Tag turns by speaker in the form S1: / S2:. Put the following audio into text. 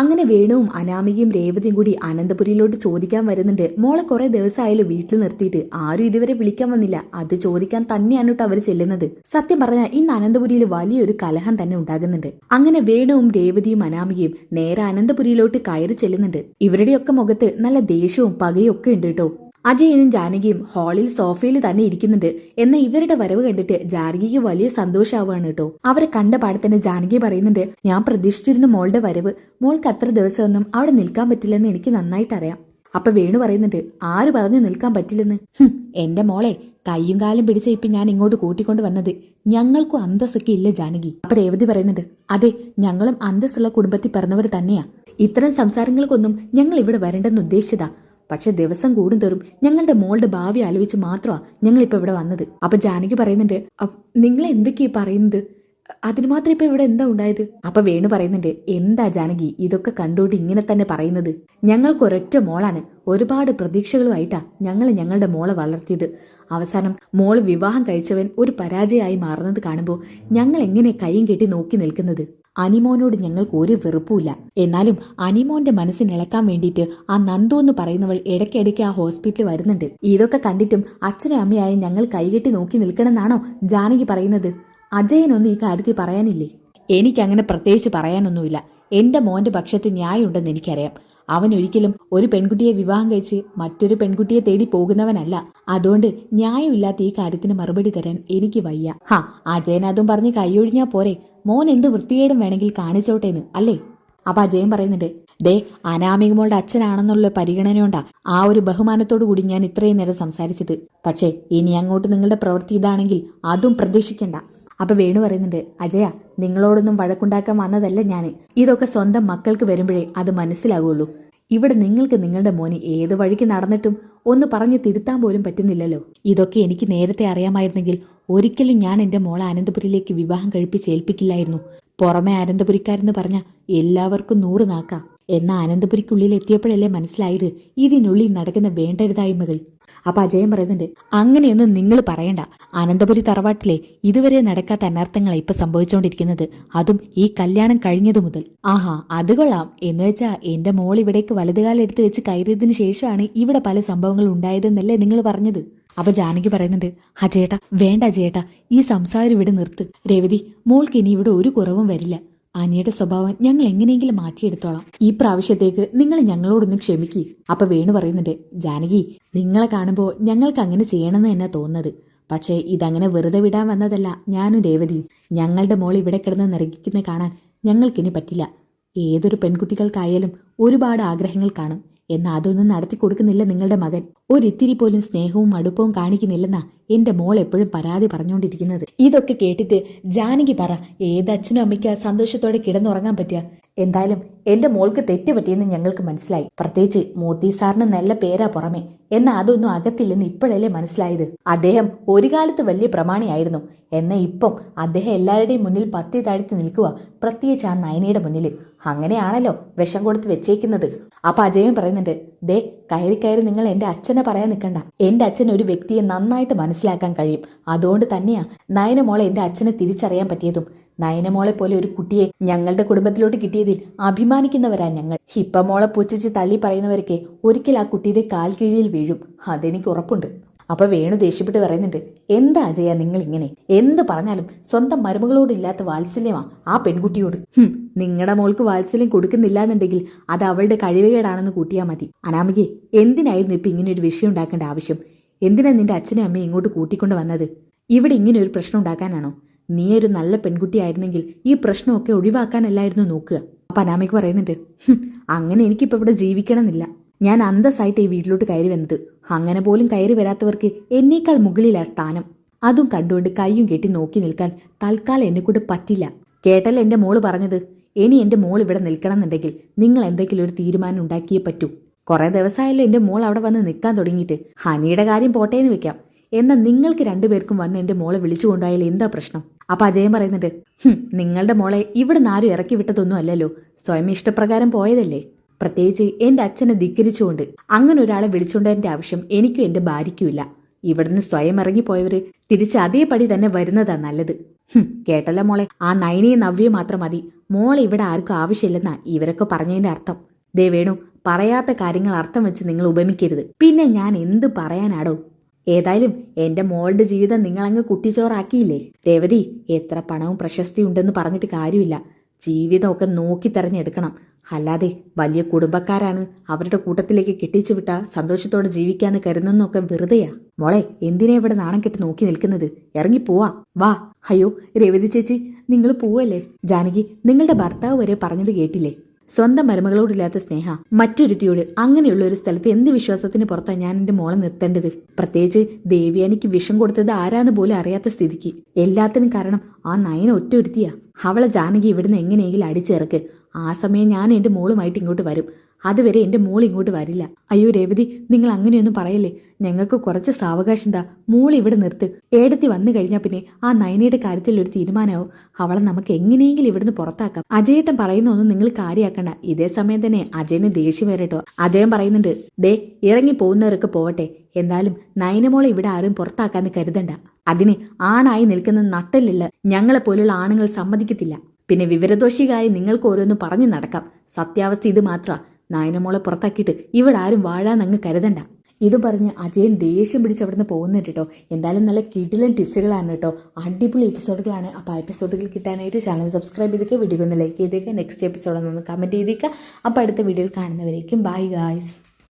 S1: അങ്ങനെ വേണുവും അനാമികയും രേവതിയും കൂടി അനന്തപുരിയിലോട്ട് ചോദിക്കാൻ വരുന്നുണ്ട്. മോളെ കുറെ ദിവസമായാലും വീട്ടിൽ നിർത്തിയിട്ട്. ആരും ഇതുവരെ വിളിക്കാൻ വന്നില്ല. അത് ചോദിക്കാൻ തന്നെയാണ് കേട്ടോ അവർ ചെല്ലുന്നത്. സത്യം പറഞ്ഞാൽ ഇന്ന് അനന്തപുരിയിൽ വലിയൊരു കലഹം തന്നെ ഉണ്ടാകുന്നുണ്ട്. അങ്ങനെ വേണുവും രേവതിയും അനാമികയും നേരെ അനന്തപുരിയിലോട്ട് കയറി ചെല്ലുന്നുണ്ട്. ഇവരുടെയൊക്കെ മുഖത്ത് നല്ല ദേഷ്യവും പകയും ഒക്കെ ഉണ്ട് കേട്ടോ. അജയനും ജാനകിയും ഹാളിൽ സോഫയിൽ തന്നെ ഇരിക്കുന്നുണ്ട്. എന്ന ഇവരുടെ വരവ് കണ്ടിട്ട് ജാനകിക്ക് വലിയ സന്തോഷമാവുകയാണ് കേട്ടോ. അവരെ കണ്ട പാടത്തന്നെ ജാനകി പറയുന്നുണ്ട് ഞാൻ പ്രതീക്ഷിച്ചിരുന്ന മോളുടെ വരവ്. മോൾക്ക് അത്ര ദിവസമൊന്നും അവിടെ നിൽക്കാൻ പറ്റില്ലെന്ന് എനിക്ക് നന്നായിട്ട് അറിയാം. അപ്പൊ വേണു പറയുന്നുണ്ട് ആര് പറഞ്ഞു നിൽക്കാൻ പറ്റില്ലെന്ന്? എന്റെ മോളെ കയ്യും കാലും പിടിച്ച ഇപ്പൊ ഞാൻ ഇങ്ങോട്ട് കൂട്ടിക്കൊണ്ട് വന്നത് ഞങ്ങൾക്കും അന്തസ്സൊക്കെ ഇല്ല ജാനകി. അപ്പൊ രേവതി പറയുന്നുണ്ട് അതെ ഞങ്ങളും അന്തസ്സുള്ള കുടുംബത്തിൽ പിറന്നവർ തന്നെയാ. ഇത്തരം സംസാരങ്ങൾക്കൊന്നും ഞങ്ങൾ ഇവിടെ വരണ്ടെന്ന് ഉദ്ദേശിച്ചതാ. പക്ഷെ ദിവസം കൂടുന്തോറും ഞങ്ങളുടെ മോളുടെ ഭാവി ആലോചിച്ച് മാത്രമാ ഞങ്ങൾ ഇപ്പൊ ഇവിടെ വന്നത്. അപ്പൊ ജാനകി പറയുന്നുണ്ട് "അപ്പ് നിങ്ങൾ എന്തൊക്കെയാ പറയുന്നത്? അതിന് മാത്രം ഇപ്പൊ ഇവിടെ എന്താ ഉണ്ടായത്? അപ്പൊ വേണു പറയുന്നുണ്ട് എന്താ ജാനകി ഇതൊക്കെ കണ്ടുകൊണ്ട് ഇങ്ങനെ തന്നെ പറയുന്നത്? ഞങ്ങൾക്ക് ഒരൊറ്റ മോളാണ്. ഒരുപാട് പ്രതീക്ഷകളുമായിട്ടാ ഞങ്ങൾ ഞങ്ങളുടെ മോളെ വളർത്തിയത്. അവസാനം മോൾ വിവാഹം കഴിച്ചവൻ ഒരു പരാജയമായി മാറുന്നത് കാണുമ്പോൾ ഞങ്ങൾ എങ്ങനെ കൈയും കെട്ടി നോക്കി നിൽക്കുന്നത്? അനിമോനോട് ഞങ്ങൾക്ക് ഒരു വെറുപ്പുമില്ല. എന്നാലും അനിമോന്റെ മനസ്സിനിളക്കാൻ വേണ്ടിയിട്ട് ആ നന്ദു എന്ന് പറയുന്നവൾ ഇടയ്ക്കിടയ്ക്ക് ആ ഹോസ്പിറ്റലിൽ വരുന്നുണ്ട്. ഇതൊക്കെ കണ്ടിട്ടും അച്ഛനും അമ്മയായ ഞങ്ങൾ കൈകെട്ടി നോക്കി നിൽക്കണമെന്നാണോ ജാനകി പറയുന്നത്? അജയനൊന്നും ഈ കാര്യത്തിൽ പറയാനില്ലേ? എനിക്കങ്ങനെ പ്രത്യേകിച്ച് പറയാനൊന്നുമില്ല. എന്റെ മോന്റെ പക്ഷത്ത് ന്യായമുണ്ടെന്ന് എനിക്കറിയാം. അവൻ ഒരിക്കലും ഒരു പെൺകുട്ടിയെ വിവാഹം കഴിച്ച് മറ്റൊരു പെൺകുട്ടിയെ തേടി പോകുന്നവനല്ല. അതുകൊണ്ട് ന്യായമില്ലാത്ത ഈ കാര്യത്തിന് മറുപടി തരാൻ എനിക്ക് വയ്യ. ഹാ അജയൻ അതും പറഞ്ഞ് കൈയൊഴിഞ്ഞാ പോരെ. മോൻ എന്ത് വൃത്തികേടും വേണമെങ്കിൽ കാണിച്ചോട്ടേന്ന് അല്ലേ? അപ്പൊ അജയൻ പറയുന്നുണ്ട് ദേ അനാമികമോളുടെ അച്ഛനാണെന്നുള്ള പരിഗണനയുണ്ടാ ആ ഒരു ബഹുമാനത്തോടു കൂടി ഞാൻ ഇത്രയും നേരം സംസാരിച്ചത്. പക്ഷേ ഇനി അങ്ങോട്ട് നിങ്ങളുടെ പ്രവൃത്തി ഇതാണെങ്കിൽ അതും പ്രതീക്ഷിക്കണ്ട. അപ്പൊ വേണു പറയുന്നുണ്ട് അജയ നിങ്ങളോടൊന്നും വഴക്കുണ്ടാക്കാൻ വന്നതല്ല ഞാൻ ഇതൊക്കെ സ്വന്തം മക്കൾക്ക് വരുമ്പോഴേ അത് മനസ്സിലാകുള്ളൂ. ഇവിടെ നിങ്ങൾക്ക് നിങ്ങളുടെ മോന് ഏത് വഴിക്ക് നടന്നിട്ടും ഒന്ന് പറഞ്ഞ് തിരുത്താൻ പോലും പറ്റുന്നില്ലല്ലോ. ഇതൊക്കെ എനിക്ക് നേരത്തെ അറിയാമായിരുന്നെങ്കിൽ ഒരിക്കലും ഞാൻ എന്റെ മോളെ അനന്തപുരിയിലേക്ക് വിവാഹം കഴിപ്പിച്ച് ഏൽപ്പിക്കില്ലായിരുന്നു. പുറമെ അനന്തപുരിക്കാരെന്ന് പറഞ്ഞ എല്ലാവർക്കും നൂറ് നാക്കാം. എന്നാ അനന്തപുരിക്കുള്ളിൽ എത്തിയപ്പോഴല്ലേ മനസ്സിലായത്? ഇതിനുള്ളിൽ നടക്കുന്ന വേണ്ടരുതായ്മകൾ. അപ്പൊ അജയൻ പറയുന്നുണ്ട് അങ്ങനെയൊന്നും നിങ്ങൾ പറയണ്ട. അനന്തപുരി തറവാട്ടിലെ ഇതുവരെ നടക്കാത്ത അനർത്ഥങ്ങളെ ഇപ്പൊ സംഭവിച്ചുകൊണ്ടിരിക്കുന്നത് അതും ഈ കല്യാണം കഴിഞ്ഞതു മുതൽ. ആഹാ അത് കൊള്ളാം. എന്ന് വെച്ചാ എന്റെ മോൾ ഇവിടേക്ക് വലതുകാലെടുത്ത് വെച്ച് കയറിയതിനു ശേഷമാണ് ഇവിടെ പല സംഭവങ്ങൾ ഉണ്ടായതെന്നല്ലേ നിങ്ങൾ പറഞ്ഞത്? അപ്പൊ ജാനകി പറയുന്നുണ്ട് അജേട്ട വേണ്ട അജേട്ട ഈ സംസാരം ഇവിടെ നിർത്ത്. രേവതി മോൾക്ക് ഇനി ഇവിടെ ഒരു കുറവും വരില്ല. അനിയുടെ സ്വഭാവം ഞങ്ങൾ എങ്ങനെയെങ്കിലും മാറ്റിയെടുത്തോളാം. ഈ പ്രാവശ്യത്തേക്ക് നിങ്ങൾ ഞങ്ങളോടൊന്ന് ക്ഷമിക്കി. അപ്പൊ വേണു പറയുന്നുണ്ട് ജാനകി നിങ്ങളെ കാണുമ്പോൾ ഞങ്ങൾക്ക് അങ്ങനെ ചെയ്യണമെന്ന് തന്നെ തോന്നുന്നത്. പക്ഷേ ഇതങ്ങനെ വെറുതെ വിടാൻ വന്നതല്ല ഞാനും രേവതിയും. ഞങ്ങളുടെ മോൾ ഇവിടെ കിടന്ന് നിറകിക്കുന്ന കാണാൻ ഞങ്ങൾക്കിനി പറ്റില്ല. ഏതൊരു പെൺകുട്ടികൾക്കായാലും ഒരുപാട് ആഗ്രഹങ്ങൾ കാണും. എന്നാൽ അതൊന്നും നടത്തി കൊടുക്കുന്നില്ല നിങ്ങളുടെ മകൻ. ഒരിത്തിരി പോലും സ്നേഹവും അടുപ്പവും കാണിക്കുന്നില്ലെന്നാ എന്റെ മോൾ എപ്പോഴും പരാതി പറഞ്ഞുകൊണ്ടിരിക്കുന്നത്. ഇതൊക്കെ കേട്ടിട്ട് ജാനകി പറ ഏത് അച്ഛനും അമ്മയ്ക്ക് സന്തോഷത്തോടെ കിടന്നുറങ്ങാൻ പറ്റുക. എന്തായാലും എന്റെ മോൾക്ക് തെറ്റുപറ്റിയെന്ന് ഞങ്ങൾക്ക് മനസ്സിലായി. പ്രത്യേകിച്ച് മോത്തി സാറിന് നല്ല പേരാ പുറമെ. എന്നാൽ അതൊന്നും അകത്തില്ലെന്ന് ഇപ്പോഴല്ലേ മനസ്സിലായത്? അദ്ദേഹം ഒരു കാലത്ത് വലിയ പ്രമാണിയായിരുന്നു. എന്നാൽ ഇപ്പം അദ്ദേഹം എല്ലാവരുടെയും മുന്നിൽ പത്തി താഴ്ത്തി നിൽക്കുക പ്രത്യേകിച്ച് ആ നയനയുടെ മുന്നിൽ അങ്ങനെയാണല്ലോ വിഷം കൊടുത്ത് വെച്ചേക്കുന്നത്. അപ്പൊ അജയൻ പറയുന്നുണ്ട് ദേ കയറി കയറി നിങ്ങൾ എന്റെ അച്ഛനെ പറയാൻ നിൽക്കണ്ട. എന്റെ അച്ഛൻ ഒരു വ്യക്തിയെ നന്നായിട്ട് മനസ്സിലാക്കാൻ കഴിയും. അതുകൊണ്ട് തന്നെയാ നയനമോളെ എന്റെ അച്ഛനെ തിരിച്ചറിയാൻ പറ്റിയതും. നയനമോളെ പോലെ ഒരു കുട്ടിയെ ഞങ്ങളുടെ കുടുംബത്തിലോട്ട് കിട്ടിയതിൽ അഭിമാനിക്കുന്നവരാ ഞങ്ങൾ. ഹിപ്പമോളെ മോളെ പുച്ഛിച്ച് തള്ളി പറയുന്നവരൊക്കെ ഒരിക്കൽ ആ കുട്ടിയുടെ കാൽ കീഴിൽ വീഴും. അതെനിക്ക് ഉറപ്പുണ്ട്. അപ്പൊ വേണു ദേഷ്യപ്പെട്ട് പറയുന്നുണ്ട് എന്താ അജയ നിങ്ങൾ ഇങ്ങനെ? എന്ത് പറഞ്ഞാലും സ്വന്തം മരുമകളോട് ഇല്ലാത്ത വാത്സല്യമാ ആ പെൺകുട്ടിയോട്. നിങ്ങളുടെ മോൾക്ക് വാത്സല്യം കൊടുക്കുന്നില്ല എന്നുണ്ടെങ്കിൽ അത് അവളുടെ കഴിവുകേടാണെന്ന് കൂട്ടിയാൽ മതി. അനാമികെ എന്തിനായിരുന്നു ഇപ്പൊ ഇങ്ങനെ ഒരു വിഷയം ഉണ്ടാക്കേണ്ട ആവശ്യം? എന്തിനാ നിന്റെ അച്ഛനും അമ്മയും ഇങ്ങോട്ട് കൂട്ടിക്കൊണ്ട് വന്നത്? ഇവിടെ ഇങ്ങനെ ഒരു പ്രശ്നം ഉണ്ടാക്കാനാണോ? നീ ഒരു നല്ല പെൺകുട്ടിയായിരുന്നെങ്കിൽ ഈ പ്രശ്നമൊക്കെ ഒഴിവാക്കാനല്ലായിരുന്നു നോക്കുക. അപ്പൊ അനാമിക്ക് പറയുന്നുണ്ട് "ഹും, അങ്ങനെ എനിക്കിപ്പോ ഇവിടെ ജീവിക്കണമെന്നില്ല. ഞാൻ അന്തസ്സായിട്ട് ഈ വീട്ടിലോട്ട് കയറി വന്നത്. അങ്ങനെ പോലും കയറി വരാത്തവർക്ക് എന്നേക്കാൾ മുകളിലാ സ്ഥാനം. അതും കണ്ടുകൊണ്ട് കൈയും കെട്ടി നോക്കി നിൽക്കാൻ തൽക്കാലം എന്നെ കൊണ്ട് പറ്റില്ല. കേട്ടല്ല എന്റെ മോൾ പറഞ്ഞത്? ഇനി എന്റെ മോൾ ഇവിടെ നിൽക്കണം എന്നുണ്ടെങ്കിൽ നിങ്ങൾ എന്തെങ്കിലും ഒരു തീരുമാനം ഉണ്ടാക്കിയേ പറ്റൂ. കുറെ ദിവസമായല്ലോ എന്റെ മോൾ അവിടെ വന്ന് നിൽക്കാൻ തുടങ്ങിയിട്ട്. ഹനിയുടെ കാര്യം പോട്ടേന്ന് വെക്കാം. എന്നാൽ നിങ്ങൾക്ക് രണ്ടുപേർക്കും വന്ന് എന്റെ മോളെ വിളിച്ചു കൊണ്ടുപോയാൽ എന്താ പ്രശ്നം? അപ്പൊ അജയൻ പറയുന്നുണ്ട് നിങ്ങളുടെ മോളെ ഇവിടെ ആരും ഇറക്കി വിട്ടതൊന്നും അല്ലല്ലോ. സ്വയം ഇഷ്ടപ്രകാരം പോയതല്ലേ. പ്രത്യേകിച്ച് എന്റെ അച്ഛനെ ധിക്കരിച്ചുകൊണ്ട് അങ്ങനെ ഒരാളെ വിളിച്ചുകൊണ്ടതിന്റെ ആവശ്യം എനിക്കും എന്റെ ഭാര്യയ്ക്കുമില്ല ഇവിടുന്ന് സ്വയം ഇറങ്ങിപ്പോയവര് തിരിച്ച് അതേപടി തന്നെ വരുന്നതാ നല്ലത്. കേട്ടല്ല മോളെ ആ നയനയും നവ്യയും മാത്രം മതി. മോളെ ഇവിടെ ആർക്കും ആവശ്യമില്ലെന്നാ ഇവരൊക്കെ പറഞ്ഞതിന്റെ അർത്ഥം. ദേ വേണു പറയാത്ത കാര്യങ്ങൾ അർത്ഥം വെച്ച് നിങ്ങൾ ഉപമിക്കരുത്. പിന്നെ ഞാൻ എന്ത് പറയാനാടോ? ഏതായാലും എന്റെ മോളുടെ ജീവിതം നിങ്ങളങ്ങ് കുട്ടിച്ചോറാക്കിയില്ലേ? രേവതി എത്ര പണവും പ്രശസ്തി ഉണ്ടെന്ന് പറഞ്ഞിട്ട് കാര്യമില്ല. ജീവിതമൊക്കെ നോക്കി തെരഞ്ഞെടുക്കണം. അല്ലാതെ വലിയ കുടുംബക്കാരാണ് അവരുടെ കൂട്ടത്തിലേക്ക് കെട്ടിച്ചു വിട്ട സന്തോഷത്തോടെ ജീവിക്കാന്ന് കരുതുന്നൊക്കെ വെറുതെയാ. മോളെ എന്തിനാ ഇവിടെ നാണം കെട്ട് നോക്കി നിൽക്കുന്നത്? ഇറങ്ങി പോവാ. വാ. അയ്യോ രേവതി ചേച്ചി നിങ്ങൾ പോവല്ലേ? ജാനകി നിങ്ങളുടെ ഭർത്താവ് വരെ പറഞ്ഞത് കേട്ടില്ലേ? സ്വന്തം മരുമകളോടില്ലാത്ത സ്നേഹ മറ്റൊരുത്തിയോട് അങ്ങനെയുള്ള ഒരു സ്ഥലത്ത് എന്ത് വിശ്വാസത്തിന് പുറത്താ ഞാൻ എന്റെ മോളെ നിർത്തേണ്ടത്? പ്രത്യേകിച്ച് ദേവിയാനിക്ക് വിഷം കൊടുത്തത് ആരാന്ന് പോലും അറിയാത്ത സ്ഥിതിക്ക്. എല്ലാത്തിനും കാരണം ആ നയന ഒറ്റ ഒരുത്തിയാ അവളെ ജാനകി ഇവിടുന്ന് എങ്ങനെയെങ്കിലും അടിച്ചിറക്ക്. ആ സമയം ഞാൻ എന്റെ മോളുമായിട്ട് ഇങ്ങോട്ട് വരും. അതുവരെ എന്റെ മോൾ ഇങ്ങോട്ട് വരില്ല. അയ്യോ രേവതി നിങ്ങൾ അങ്ങനെയൊന്നും പറയല്ലേ? ഞങ്ങൾക്ക് കുറച്ച് സാവകാശം താ മോൾ ഇവിടെ നിർത്ത്. ഏടത്തി വന്നു കഴിഞ്ഞാൽ പിന്നെ ആ നയനയുടെ കാര്യത്തിൽ ഒരു തീരുമാനമാവും. അവളെ നമുക്ക് എങ്ങനെയെങ്കിലും ഇവിടുന്ന് പുറത്താക്കാം. അജയേട്ടൻ പറയുന്ന ഒന്നും നിങ്ങൾ കാര്യമാക്കണ്ട ഇതേ സമയം തന്നെ അജയന് ദേഷ്യം വരട്ടോ അജയൻ പറയുന്നുണ്ട് ദേ ഇറങ്ങി പോകുന്നവരൊക്കെ പോവട്ടെ. എന്തായാലും നയനമോളെ ഇവിടെ ആരും പുറത്താക്കാന്ന് കരുതണ്ട. അതിന് ആണായി നിൽക്കുന്ന നട്ടലുള്ള ഞങ്ങളെ പോലുള്ള ആണുങ്ങൾ സമ്മതിക്കത്തില്ല. പിന്നെ വിവരദോഷികളായി നിങ്ങൾക്ക് ഓരോന്ന് പറഞ്ഞു നടക്കാം. സത്യാവസ്ഥ ഇത് മാത്രമാ. നായനമോളെ പുറത്താക്കിയിട്ട് ഇവിടെ ആരും വാഴാന്നങ്ങ് കരുതണ്ട. ഇത് പറഞ്ഞ് അജയൻ ദേഷ്യം പിടിച്ച് അവിടുന്ന് പോകുന്നുണ്ട് കേട്ടോ. എന്തായാലും നല്ല കിടിലൻ ടിസ്റ്റുകളാണ് കേട്ടോ. അടിപൊളി എപ്പിസോഡുകളാണ് അപ്പോൾ എപ്പിസോഡുകൾ കിട്ടാനായിട്ട് ചാനൽ സബ്സ്ക്രൈബ് ചെയ്തേക്കുക വീഡിയോ ഒന്ന് ലൈക്ക് ചെയ്തേക്കുക നെക്സ്റ്റ് എപ്പിസോഡ് ഒന്ന് കമന്റ് ചെയ്തേക്കുക അപ്പോൾ അടുത്ത വീഡിയോയിൽ കാണുന്നവരേക്കും. Bye guys